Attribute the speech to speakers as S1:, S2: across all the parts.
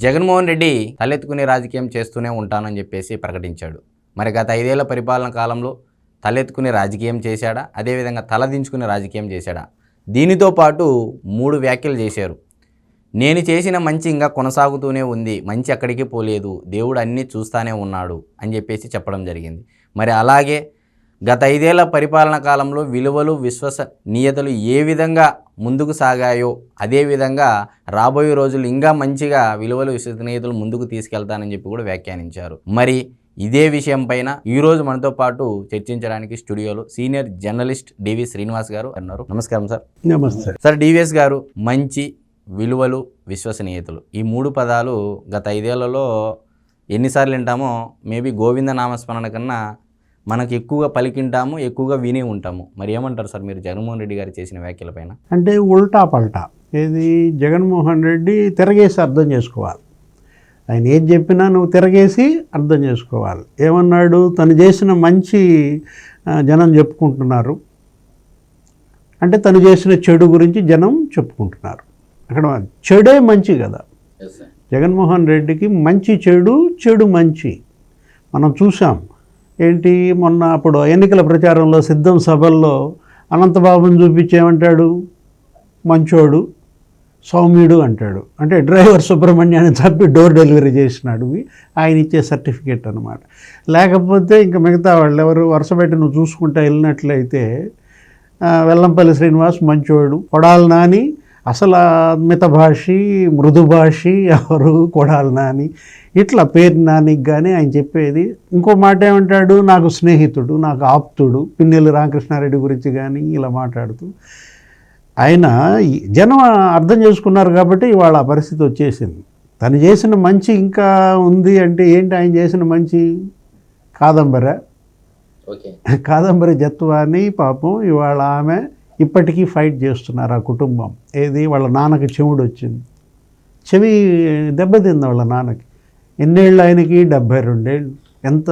S1: జగన్మోహన్ రెడ్డి తలెత్తుకునే రాజకీయం చేస్తూనే ఉంటానని చెప్పేసి ప్రకటించాడు. మరి గత ఐదేళ్ళ పరిపాలన కాలంలో తలెత్తుకునే రాజకీయం చేశాడా? అదేవిధంగా తలదించుకునే రాజకీయం చేశాడా? దీనితో పాటు మూడు వ్యాఖ్యలు చేశారు. నేను చేసిన మంచి ఇంకా కొనసాగుతూనే ఉంది. మంచి అక్కడికి పోలేదు. దేవుడు అన్నీ చూస్తానే ఉన్నాడు అని చెప్పేసి చెప్పడం జరిగింది. మరి అలాగే గత ఐదేళ్ళ పరిపాలన కాలంలో విలువలు విశ్వసనీయతలు ఏ విధంగా ముందుకు సాగాయో అదే విధంగా రాబోయే రోజులు ఇంకా మంచిగా విలువలు విశ్వసనీయతలు ముందుకు తీసుకెళ్తానని చెప్పి కూడా వ్యాఖ్యానించారు. మరి ఇదే విషయం పైన ఈరోజు మనతో పాటు చర్చించడానికి స్టూడియోలో సీనియర్ జర్నలిస్ట్ డివి శ్రీనివాస్ గారు అన్నారు నమస్కారం సార్.
S2: నమస్తే.
S1: సార్ డివిఎస్ గారు మంచి విలువలు విశ్వసనీయతలు ఈ మూడు పదాలు గత ఐదేళ్ళలో ఎన్నిసార్లు వింటామో మేబీ గోవింద నామస్మరణ కన్నా మనకు ఎక్కువగా పలికింటాము ఎక్కువగా విని ఉంటాము. మరి ఏమంటారు సార్ మీరు జగన్మోహన్ రెడ్డి గారు చేసిన వ్యాఖ్యలపైన
S2: అంటే ఉల్టా పల్టా. ఏది? జగన్మోహన్ రెడ్డి తిరగేసి అర్థం చేసుకోవాలి. ఆయన ఏది చెప్పినా నువ్వు తిరగేసి అర్థం చేసుకోవాలి. ఏమన్నాడు? తను చేసిన మంచి జనం చెప్పుకుంటున్నారు. అంటే తను చేసిన చెడు గురించి జనం చెప్పుకుంటున్నారు. అక్కడ చెడే మంచి కదా. జగన్మోహన్ రెడ్డికి మంచి చెడు చెడు మంచి. మనం చూసాం. ఏంటి? మొన్న అప్పుడు ఎన్నికల ప్రచారంలో సిద్ధం సభల్లో అనంతబాబుని చూపించేమంటాడు మంచోడు సౌమ్యుడు అంటాడు. అంటే డ్రైవర్ సుబ్రహ్మణ్యాన్ని తప్పి డోర్ డెలివరీ చేసినాడు. ఆయన ఇచ్చే సర్టిఫికేట్ అనమాట లేకపోతే ఇంకా మిగతా వాళ్ళు ఎవరు వరుస పెట్టి నువ్వు చూసుకుంటా వెళ్ళినట్లయితే వెల్లంపల్లి శ్రీనివాస్ మంచోడు కొడాలి నాని అసలు ఆ మితభాషి మృదుభాషి ఎవరు? కొడాలి నాని. ఇట్లా పేరు నానికి కానీ ఆయన చెప్పేది. ఇంకో మాట ఏమంటాడు? నాకు స్నేహితుడు నాకు ఆప్తుడు పిన్నెల్లి రామకృష్ణారెడ్డి గురించి కానీ ఇలా మాట్లాడుతూ. ఆయన జనం అర్థం చేసుకున్నారు కాబట్టి ఇవాళ ఆ పరిస్థితి వచ్చేసింది. తను చేసిన మంచి ఇంకా ఉంది అంటే ఏంటి ఆయన చేసిన మంచి? కాదంబర. కాదంబరి జత్వాని పాపం ఇవాళ ఆమె ఇప్పటికీ ఫైట్ చేస్తున్నారు ఆ కుటుంబం. ఏది? వాళ్ళ నాన్నకి చెవుడు వచ్చింది. చెవి దెబ్బతింది వాళ్ళ నాన్నకి. ఎన్నేళ్ళు ఆయనకి? డెబ్భై రెండేళ్ళు. ఎంత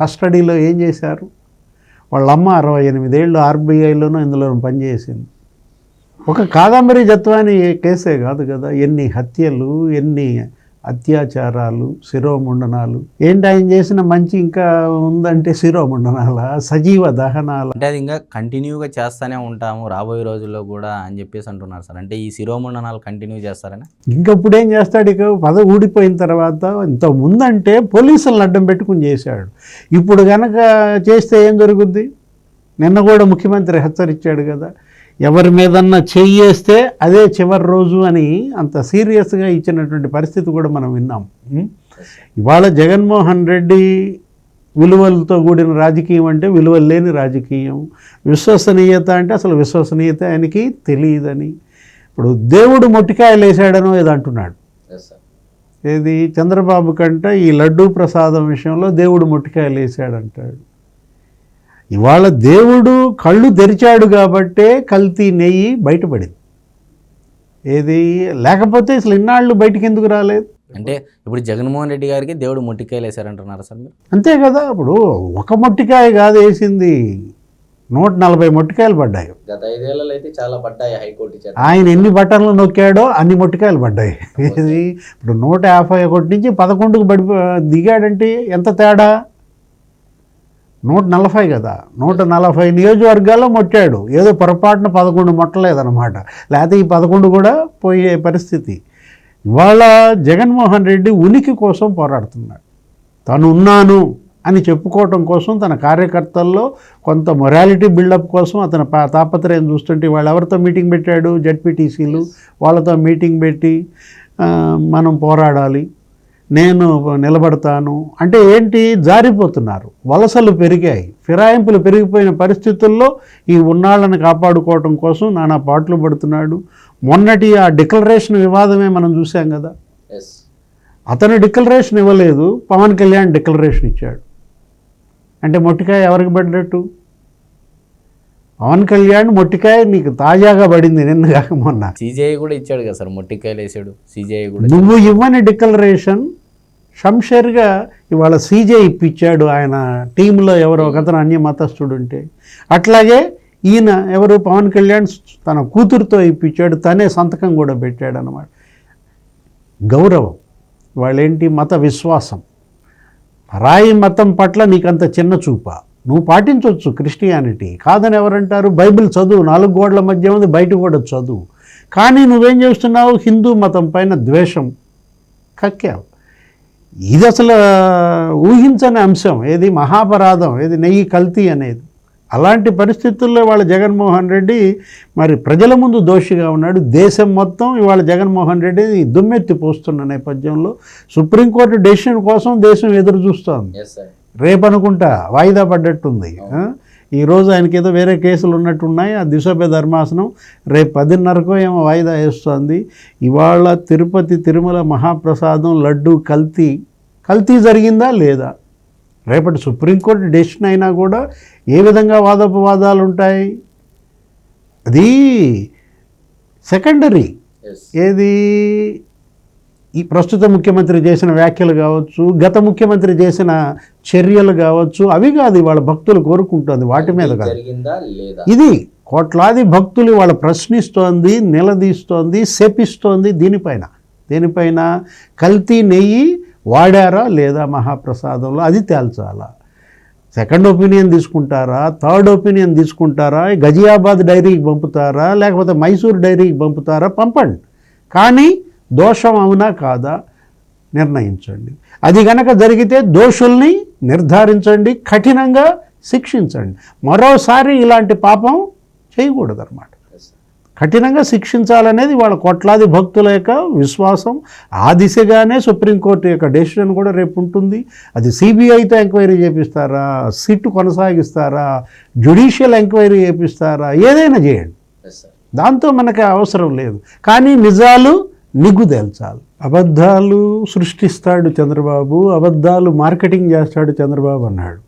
S2: కస్టడీలో ఏం చేశారు? వాళ్ళ అమ్మ అరవై ఎనిమిదేళ్ళు ఆర్బీఐలోనూ ఇందులోనూ పనిచేసింది. ఒక కాదంబరి జత్వాని కేసే కాదు కదా. ఎన్ని హత్యలు ఎన్ని అత్యాచారాలు శిరోముండనాలు. ఏంటి ఆయన చేసిన మంచి ఇంకా ఉందంటే శిరోముండనాల? సజీవ దహనాల?
S1: అంటే అది ఇంకా కంటిన్యూగా చేస్తూనే ఉంటాము రాబోయే రోజుల్లో కూడా అని చెప్పేసి అంటున్నారు సార్. అంటే ఈ శిరోమండనాలు కంటిన్యూ చేస్తారని?
S2: ఇంకప్పుడు ఏం చేస్తాడు ఇక? పద ఊడిపోయిన తర్వాత ఇంత ముందంటే పోలీసులను అడ్డం పెట్టుకుని చేశాడు. ఇప్పుడు కనుక చేస్తే ఏం జరుగుద్ది? నిన్న కూడా ముఖ్యమంత్రి హెచ్చరించాడు కదా. ఎవరి మీదన్నా చెయ్యేస్తే అదే చివరి రోజు అని అంత సీరియస్గా ఇచ్చినటువంటి పరిస్థితి కూడా మనం విన్నాం. ఉం? ఇవాళ జగన్మోహన్ రెడ్డి విలువలతో కూడిన రాజకీయం అంటే విలువలు లేని రాజకీయం. విశ్వసనీయత అంటే అసలు విశ్వసనీయత ఆయనకి తెలియదని. ఇప్పుడు దేవుడు మొట్టికాయలు వేసాడనో ఏదో అంటున్నాడు. ఏది? చంద్రబాబు కంటే ఈ లడ్డూ ప్రసాదం విషయంలో దేవుడు మొట్టికాయలు వేసాడంటాడు ఇవాళ దేవుడు కళ్ళు తెరిచాడు కాబట్టే కల్తీ నెయ్యి బయటపడింది. ఏది? లేకపోతే అసలు ఇన్నాళ్ళు బయటికి ఎందుకు రాలేదు?
S1: అంటే ఇప్పుడు జగన్మోహన్ రెడ్డి గారికి దేవుడు మొట్టికాయలు వేశారంటున్నారు సార్ మీరు?
S2: అంతే కదా ఇప్పుడు ఒక మొట్టికాయ కాదు వేసింది. నూట నలభై మొట్టికాయలు పడ్డాయి.
S1: గత ఐదేళ్ళలో అయితే చాలా పడ్డాయి హైకోర్టు
S2: ఆయన ఎన్ని బటన్లు నొక్కాడో అన్ని మొట్టికాయలు పడ్డాయి. ఇప్పుడు నూట యాభై ఒకటి నుంచి పదకొండుకు పడి దిగాడంటే ఎంత తేడా? నూట నలభై కదా. నూట నలభై నియోజకవర్గాల్లో మొట్టాడు. ఏదో పొరపాటున పదకొండు మొట్టలేదన్నమాట. లేకపోతే ఈ పదకొండు కూడా పోయే పరిస్థితి. ఇవాళ జగన్మోహన్ రెడ్డి ఉనికి కోసం పోరాడుతున్నాడు. తను ఉన్నాను అని చెప్పుకోవటం కోసం తన కార్యకర్తల్లో కొంత మొరాలిటీ బిల్డప్ కోసం అతని పా- తాపత్రయం చూస్తుంటే వాళ్ళు ఎవరితో మీటింగ్ పెట్టాడు? జడ్పీటీసీలు వాళ్ళతో మీటింగ్ పెట్టి మనం పోరాడాలి. నేను నిలబడతాను. అంటే ఏంటి? జారిపోతున్నారు. వలసలు పెరిగాయి. ఫిరాయింపులు పెరిగిపోయిన పరిస్థితుల్లో ఈ ఉన్నాళ్ళని కాపాడుకోవటం కోసం నానా పాటలు పడుతున్నాడు. మొన్నటి ఆ డిక్లరేషన్ వివాదమే మనం చూసాం కదా. అతను డిక్లరేషన్ ఇవ్వలేదు. పవన్ కళ్యాణ్ డిక్లరేషన్ ఇచ్చాడు. అంటే మొట్టికాయ ఎవరికి పడ్డట్టు పవన్ కళ్యాణ్ మొట్టికాయ నీకు తాజాగా పడింది నిన్న కాక మొన్న.
S1: సీజీఐ కూడా ఇచ్చాడు కదా సార్ మొట్టికాయలు వేసాడు. సీజీఐ కూడా
S2: నువ్వు ఇవ్వని డిక్లరేషన్ షంషేర్గా ఇవాళ సీజే ఇప్పించాడు ఆయన టీంలో ఎవరో ఒకతను అన్య మతస్థుడు ఉంటే. అట్లాగే ఈయన ఎవరు? పవన్ కళ్యాణ్ తన కూతురుతో ఇప్పించాడు తనే సంతకం కూడా పెట్టాడు అనమాట గౌరవం వాళ్ళేంటి మత విశ్వాసం. పరాయి మతం పట్ల నీకంత చిన్న చూప. నువ్వు పాటించవచ్చు క్రిస్టియానిటీ. కాదని ఎవరంటారు? బైబిల్ చదువు. నాలుగు గోడల మధ్య ఉంది బయట కూడా చదువు. కానీ నువ్వేం చేస్తున్నావు? హిందూ మతం పైన ద్వేషం కక్కావు. ఇది అసలు ఊహించని అంశం. ఏది మహాపరాధం ఏది నెయ్యి కల్తీ అనేది. అలాంటి పరిస్థితుల్లో వాళ్ళ జగన్మోహన్ రెడ్డి మరి ప్రజల ముందు దోషిగా ఉన్నాడు. దేశం మొత్తం ఇవాళ జగన్మోహన్ రెడ్డి దుమ్మెత్తి పోస్తున్న నేపథ్యంలో సుప్రీంకోర్టు డెసిషన్ కోసం దేశం ఎదురు చూస్తోంది. రేపు అనుకుంటా వాయిదా పడ్డట్టుంది? ఈరోజు ఆయనకి ఏదో వేరే కేసులు ఉన్నట్టున్నాయి ఆ దిశభ ధర్మాసనం రేపు పదిన్నరకో ఏమో వాయిదా వేస్తోంది. ఇవాళ తిరుపతి తిరుమల మహాప్రసాదం లడ్డు కల్తీ కల్తీ జరిగిందా లేదా? రేపటి సుప్రీంకోర్టు డెసిషన్ అయినా కూడా ఏ విధంగా వాదోపవాదాలు ఉంటాయి? అది సెకండరీ. ఏది? ఈ ప్రస్తుత ముఖ్యమంత్రి చేసిన వ్యాఖ్యలు కావచ్చు గత ముఖ్యమంత్రి చేసిన చర్యలు కావచ్చు అవి కాదు వాళ్ళ భక్తులు కోరుకుంటుంది వాటి మీద కాదు. ఇది కోట్లాది భక్తులు వాళ్ళ ప్రశ్నిస్తోంది నిలదీస్తోంది శపిస్తోంది దీనిపైన. దీనిపైన కల్తీ నెయ్యి వాడారా లేదా మహాప్రసాదంలో? అది తేల్చాలా? సెకండ్ ఒపీనియన్ తీసుకుంటారా? థర్డ్ ఒపీనియన్ తీసుకుంటారా? గజియాబాద్ డైరీకి పంపుతారా? లేకపోతే మైసూర్ డైరీకి పంపుతారా? పంపండి. కానీ దోషం అవునా కాదా నిర్ణయించండి. అది గనక జరిగితే దోషుల్ని నిర్ధారించండి కఠినంగా శిక్షించండి. మరోసారి ఇలాంటి పాపం చేయకూడదు అనమాట కఠినంగా శిక్షించాలనేది వాళ్ళ కోట్లాది భక్తుల యొక్క విశ్వాసం. ఆ దిశగానే సుప్రీంకోర్టు యొక్క డెసిషన్ కూడా రేపు ఉంటుంది. అది సిబిఐతో ఎంక్వైరీ చేపిస్తారా? సిట్ కొనసాగిస్తారా? జ్యుడిషియల్ ఎంక్వైరీ చేపిస్తారా? ఏదైనా చేయండి. దాంతో మనకి అవసరం లేదు. కానీ నిజాలు నిగ్గు తేల్చాలి అబద్ధాలు సృష్టిస్తాడు చంద్రబాబు అబద్ధాలు మార్కెటింగ్ చేస్తాడు చంద్రబాబు అన్నాడు.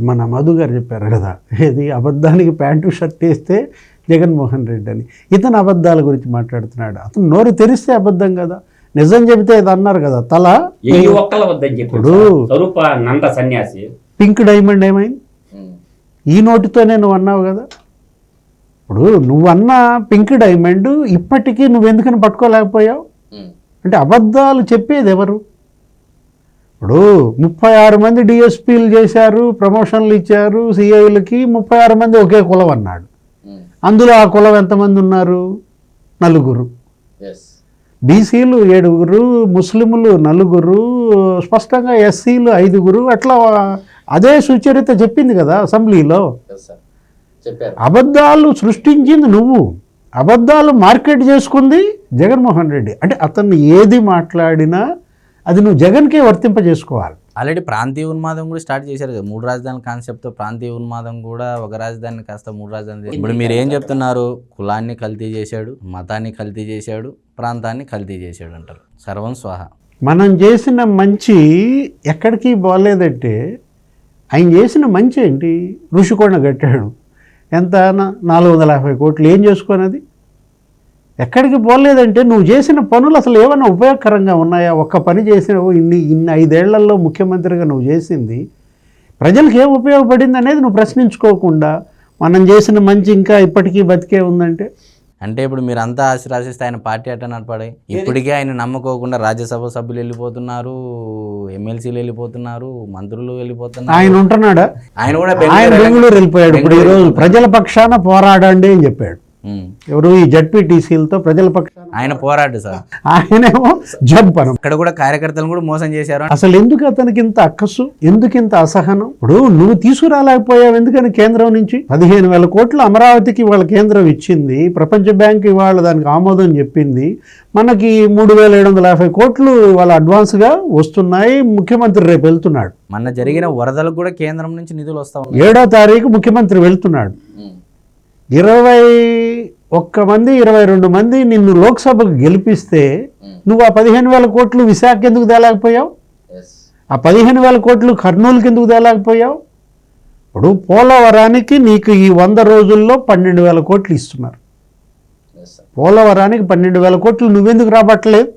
S2: మన మధు గారు చెప్పారు కదా ఏది అబద్ధానికి ప్యాంటు షర్ట్ వేస్తే జగన్మోహన్ రెడ్డి అని. ఇతను అబద్ధాల గురించి మాట్లాడుతున్నాడు. అతను నోరు తెరిస్తే అబద్ధం కదా. నిజం చెబితే ఇది అన్నారు కదా తల. ఇప్పుడు-
S3: నంద సన్యాసి.
S2: పింక్ డైమండ్ ఏమైంది? ఈ నోటితోనే నువ్వు అన్నావు కదా. ఇప్పుడు నువ్వన్న పింక్ డైమండ్ ఇప్పటికీ నువ్వెందుకని పట్టుకోలేకపోయావు? అంటే అబద్ధాలు చెప్పేది ఎవరు? ఇప్పుడు ముప్పై ఆరు మంది డిఎస్పీలు చేశారు ప్రమోషన్లు ఇచ్చారు సిఐలకి ముప్పై ఆరు మంది ఒకే కులం అన్నాడు. అందులో ఆ కులం ఎంతమంది ఉన్నారు? నలుగురు. బీసీలు ఏడుగురు ముస్లింలు నలుగురు స్పష్టంగా ఎస్సీలు ఐదుగురు అట్లా అదే సుచరిత చెప్పింది కదా అసెంబ్లీలో. అబద్ధాలు సృష్టించింది నువ్వు. అబద్ధాలు మార్కెట్ చేసుకుంది జగన్మోహన్ రెడ్డి. అంటే అతన్ని ఏది మాట్లాడినా అది నువ్వు జగన్కే వర్తింపజేసుకోవాలి.
S1: ఆల్రెడీ ప్రాంతీయ ఉన్మాదం కూడా స్టార్ట్ చేశారు కదా. మూడు రాజధానుల కాన్సెప్ట్తో ప్రాంతీయ ఉన్మాదం కూడా ఒక రాజధాని కాస్త మూడు రాజధాని ఇప్పుడు మీరు ఏం చెప్తున్నారు? కులాన్ని కల్తీ చేశాడు మతాన్ని కల్తీ చేశాడు ప్రాంతాన్ని కల్తీ చేశాడు అంటారు. సర్వం స్వాహ.
S2: మనం చేసిన మంచి ఎక్కడికి బాగలేదంటే ఆయన చేసిన మంచి ఏంటి? ఋషికొండ కట్టాడు. ఎంత? నాలుగు వందల యాభై కోట్లు. ఏం చేసుకున్నది ఎక్కడికి పోలేదంటే నువ్వు చేసిన పనులు అసలు ఏమైనా ఉపయోగకరంగా ఉన్నాయా? ఒక్క పని చేసిన ఇన్ని ఇన్ని ఐదేళ్ళలో ముఖ్యమంత్రిగా నువ్వు చేసింది ప్రజలకు ఏం ఉపయోగపడింది అనేది నువ్వు ప్రశ్నించుకోకుండా మనం చేసిన మంచి ఇంకా ఇప్పటికీ బతికే ఉందంటే
S1: అంటే ఇప్పుడు మీరు అంతా ఆశీర్వాసిస్తే ఆయన పార్టీ అట్ట నడపడే. ఇప్పటికే ఆయన నమ్మకోకుండా రాజ్యసభ సభ్యులు వెళ్ళిపోతున్నారు ఎమ్మెల్సీలు వెళ్ళిపోతున్నారు మంత్రులు వెళ్ళిపోతున్నారు.
S2: ఆయన ఉంటున్నాడా?
S1: ఆయన కూడా
S2: ఆయన
S1: బెంగళూరు
S2: వెళ్ళిపోయాడు. ఇప్పుడు ఈరోజు ప్రజల పక్షాన పోరాడండి అని చెప్పాడు. ఎవరు ఈ జడ్పీటీసీలతో ప్రజల పక్షాన
S1: ఆయన పోరాడు సార్.
S2: ఆయనేమో జబ్ పనం
S1: అక్కడ కూడా కార్యకర్తలను కూడా మోసం చేశారు.
S2: అసలు ఎందుకు అతనికి ఇంత అక్కసు? ఎందుకు ఇంత అసహనం? ఇప్పుడు నువ్వు తీసుకురాలేకపోయావు ఎందుకని కేంద్రం నుంచి? పదిహేను వేల కోట్లు అమరావతికి వాళ్ళ కేంద్రం ఇచ్చింది. ప్రపంచ బ్యాంక్ ఇవాళ దానికి ఆమోదం చెప్పింది. మనకి మూడు వేల ఏడు వందల యాభై కోట్లు వాళ్ళ అడ్వాన్స్గా వస్తున్నాయి. ముఖ్యమంత్రి రేపు వెళ్తున్నాడు.
S1: మొన్న జరిగిన వరదలకు కూడా కేంద్రం నుంచి నిధులు వస్తా
S2: ఏడో తారీఖు ముఖ్యమంత్రి వెళ్తున్నాడు. ఇరవై ఒక్క మంది ఇరవై రెండు మంది నిన్ను లోక్సభకు గెలిపిస్తే నువ్వు ఆ పదిహేను వేల కోట్లు విశాఖ ఎందుకు తేలేకపోయావు? ఆ పదిహేను వేల కోట్లు కర్నూలుకి ఎందుకు తేలేకపోయావు? ఇప్పుడు పోలవరానికి నీకు ఈ వంద రోజుల్లో పన్నెండు వేల కోట్లు ఇస్తున్నారు. పోలవరానికి పన్నెండు వేల కోట్లు నువ్వెందుకు రాబట్టలేదు?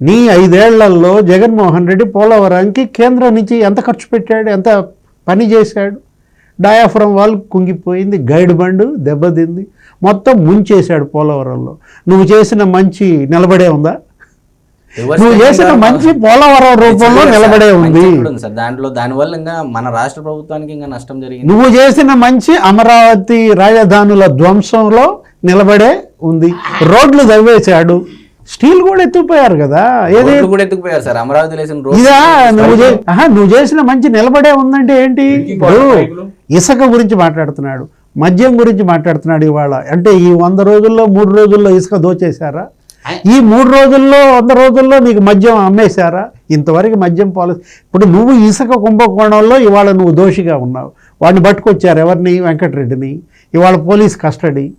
S2: నీ ఐదేళ్ళలో జగన్మోహన్ రెడ్డి పోలవరానికి కేంద్రం నుంచి ఎంత ఖర్చు పెట్టాడు? ఎంత పని చేశాడు? డయాఫ్రమ్ వాల్ కుంగిపోయింది గైడ్ బండు దెబ్బతింది. మొత్తం ముంచేశాడు పోలవరంలో. నువ్వు చేసిన మంచి నిలబడే ఉందా? నువ్వు చేసిన మంచి పోలవరం రూపంలో నిలబడే ఉంది.
S1: దాంట్లో దానివల్ల ఇంకా మన రాష్ట్ర ప్రభుత్వానికి ఇంకా నష్టం జరిగింది.
S2: నువ్వు చేసిన మంచి అమరావతి రాజధానుల ధ్వంసంలో నిలబడే ఉంది. రోడ్లు తవ్వేశాడు. స్టీల్ కూడా ఎత్తుకుపోయారు కదా? ఏది?
S1: కూడా ఎత్తుకుపోయారు సార్. అమరావతి లేసిన
S2: ఇదా నువ్వు నువ్వు చేసిన మంచి నిలబడే ఉందంటే ఏంటి? ఇసుక గురించి మాట్లాడుతున్నాడు. మద్యం గురించి మాట్లాడుతున్నాడు ఇవాళ. అంటే ఈ వంద రోజుల్లో మూడు రోజుల్లో ఇసుక దోచేశారా? ఈ మూడు రోజుల్లో వంద రోజుల్లో నీకు మద్యం అమ్మేశారా? ఇంతవరకు మద్యం పాలసీ ఇప్పుడు నువ్వు ఇసుక కుంభకోణంలో ఇవాళ నువ్వు దోషిగా ఉన్నావు. వాడిని పట్టుకొచ్చారు ఎవరిని? వెంకటరెడ్డిని. ఇవాళ పోలీస్ కస్టడీ.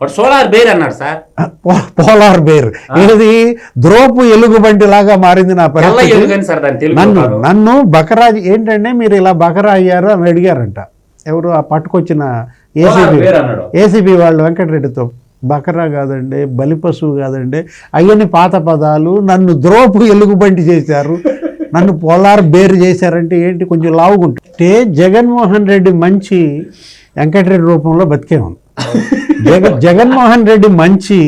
S3: సోలార్ బేర్ అన్నాడు సార్.
S2: Polar bear. ఏది? ద్రోపు ఎలుగుబంటి లాగా మారింది నా పరిస్థితి. నన్ను. నన్ను బకరా ఏంటంటే మీరు ఇలా బకరా అయ్యారు అని అడిగారంట. ఎవరు ఆ పట్టుకొచ్చిన ఏసీబీ ఏసీబీ వాళ్ళు వెంకటరెడ్డితో బకరా కాదండి బలిపశువు కాదండి అయ్యని పాత పదాలు నన్ను ద్రోపు ఎలుగుబంటి చేశారు నన్ను పోలార్ బేరు చేశారంటే ఏంటి? కొంచెం లావుగుంటే. జగన్మోహన్ రెడ్డి మంచి వెంకటరెడ్డి రూపంలో బతికే ఉంది. జగ జగన్మోహన్ రెడ్డి మంచి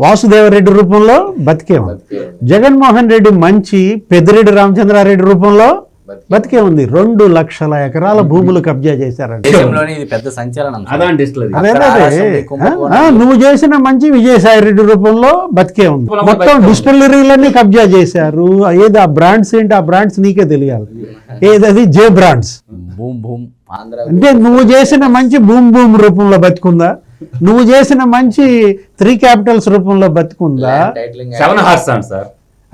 S2: వాసుదేవరెడ్డి రూపంలో బతికే. ఉంది జగన్మోహన్ రెడ్డి మంచి పెద్దిరెడ్డి రామచంద్రారెడ్డి రూపంలో బతికే. ఉంది. రెండు లక్షల ఎకరాల భూములు కబ్జా. ఆ, నువ్వు చేసిన మంచి విజయసాయి రెడ్డి రూపంలో బతికే ఉంది. మొత్తం డిస్టిలరీలన్నీ కబ్జా చేశారు. ఏది ఆ బ్రాండ్స్ ఏంటి ఆ బ్రాండ్స్ నీకే తెలియాలి. ఏది అది? J brands.
S1: Boom boom.
S2: అంటే నువ్వు చేసిన మంచి భూమ్ భూమ్ రూపంలో బతికుందా? నువ్వు చేసిన మంచి త్రీ క్యాపిటల్స్ రూపంలో బతికుందా?
S3: సెవెన్ హార్స్ సార్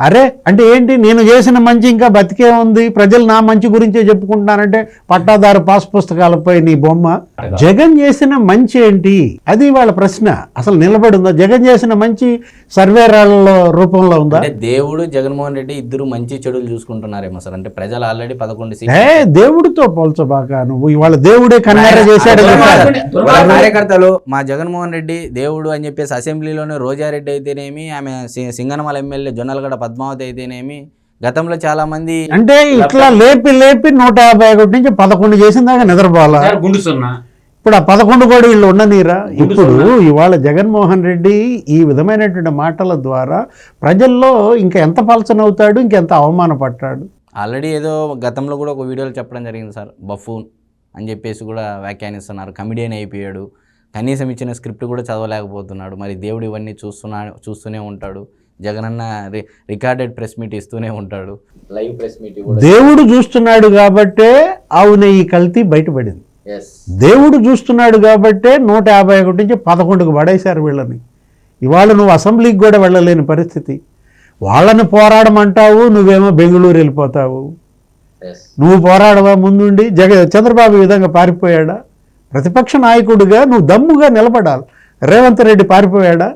S2: అరే అంటే ఏంటి? నేను చేసిన మంచి ఇంకా బతికే ఉంది. ప్రజలు నా మంచి గురించే చెప్పుకుంటున్నానంటే పట్టాదారు పాస్ పుస్తకాలపై నీ బొమ్మ. జగన్ చేసిన మంచి ఏంటి? అది వాళ్ళ ప్రశ్న. అసలు నిలబడి ఉందా? జగన్ చేసిన మంచి సర్వేరాల రూపంలో ఉందా?
S1: అంటే దేవుడు జగన్మోహన్ రెడ్డి ఇద్దరు మంచి చెడులు చూసుకుంటున్నారేమో సార్. అంటే ప్రజలు ఆల్రెడీ పదకొండు
S2: ఏ దేవుడితో పోల్చబాక నువ్వు. ఇవాళ దేవుడే కన్నెర చేశాడు
S1: కార్యకర్తలు మా జగన్మోహన్ రెడ్డి దేవుడు అని చెప్పేసి అసెంబ్లీలోనే రోజారెడ్డి అయితేనేమి ఆమె సింగనమల ఎమ్మెల్యే జొన్నలగడ పద్మావతి అయితేనేమి గతంలో చాలా మంది
S2: అంటే ఇట్లా లేపి లేపి నూట యాభై ఒకటి నుంచి పదకొండు చేసిన దాకా నిద్రపోవాలా?
S3: సార్ గుండు సున్నా.
S2: ఇప్పుడు ఆ పదకొండు కూడా వీళ్ళు ఉండనీరా? ఇప్పుడు ఇవాళ జగన్మోహన్ రెడ్డి ఈ విధమైనటువంటి మాటల ద్వారా ప్రజల్లో ఇంకా ఎంత పలచనవుతాడు ఇంకెంత అవమానపడ్డాడు
S1: ఆల్రెడీ ఏదో గతంలో కూడా ఒక వీడియోలో చెప్పడం జరిగింది సార్ బఫూన్ అని చెప్పేసి కూడా వ్యాఖ్యానిస్తున్నారు. కమిడియన్ అయిపోయాడు. కనీసం ఇచ్చిన స్క్రిప్ట్ కూడా చదవలేకపోతున్నాడు. మరి దేవుడు ఇవన్నీ చూస్తున్నా చూస్తూనే ఉంటాడు. జగనన్న రి రికార్డెడ్ ప్రెస్ మీట్ ఇస్తూనే ఉంటాడు. లైవ్ ప్రెస్ మీట్ కూడా
S2: దేవుడు చూస్తున్నాడు కాబట్టే ఆవు నెయ్యి కల్తీ బయటపడింది. దేవుడు చూస్తున్నాడు కాబట్టే నూట యాభై ఒకటి నుంచి పదకొండుకు పడేశారు వీళ్ళని. ఇవాళ నువ్వు అసెంబ్లీకి కూడా వెళ్ళలేని పరిస్థితి. వాళ్ళని పోరాడమంటావు నువ్వేమో బెంగళూరు వెళ్ళిపోతావు. నువ్వు పోరాడవా ముందుండి? జగ చంద్రబాబు ఈ విధంగా పారిపోయాడా? ప్రతిపక్ష నాయకుడిగా నువ్వు దమ్ముగా నిలబడాలి. రేవంత్ రెడ్డి పారిపోయాడా?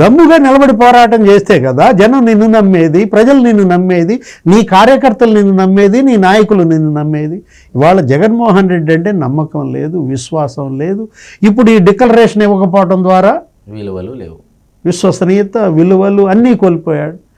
S2: దమ్ముగా నిలబడి పోరాటం చేస్తే కదా జనం నిన్ను నమ్మేది ప్రజలు నిన్ను నమ్మేది నీ కార్యకర్తలు నిన్ను నమ్మేది నీ నాయకులు నిన్ను నమ్మేది. ఇవాళ జగన్మోహన్ రెడ్డి అంటే నమ్మకం లేదు విశ్వాసం లేదు. ఇప్పుడు ఈ డిక్లరేషన్ ఇవ్వకపోవడం ద్వారా
S1: విలువలు లేవు.
S2: విశ్వసనీయత విలువలు అన్నీ కోల్పోయాడు.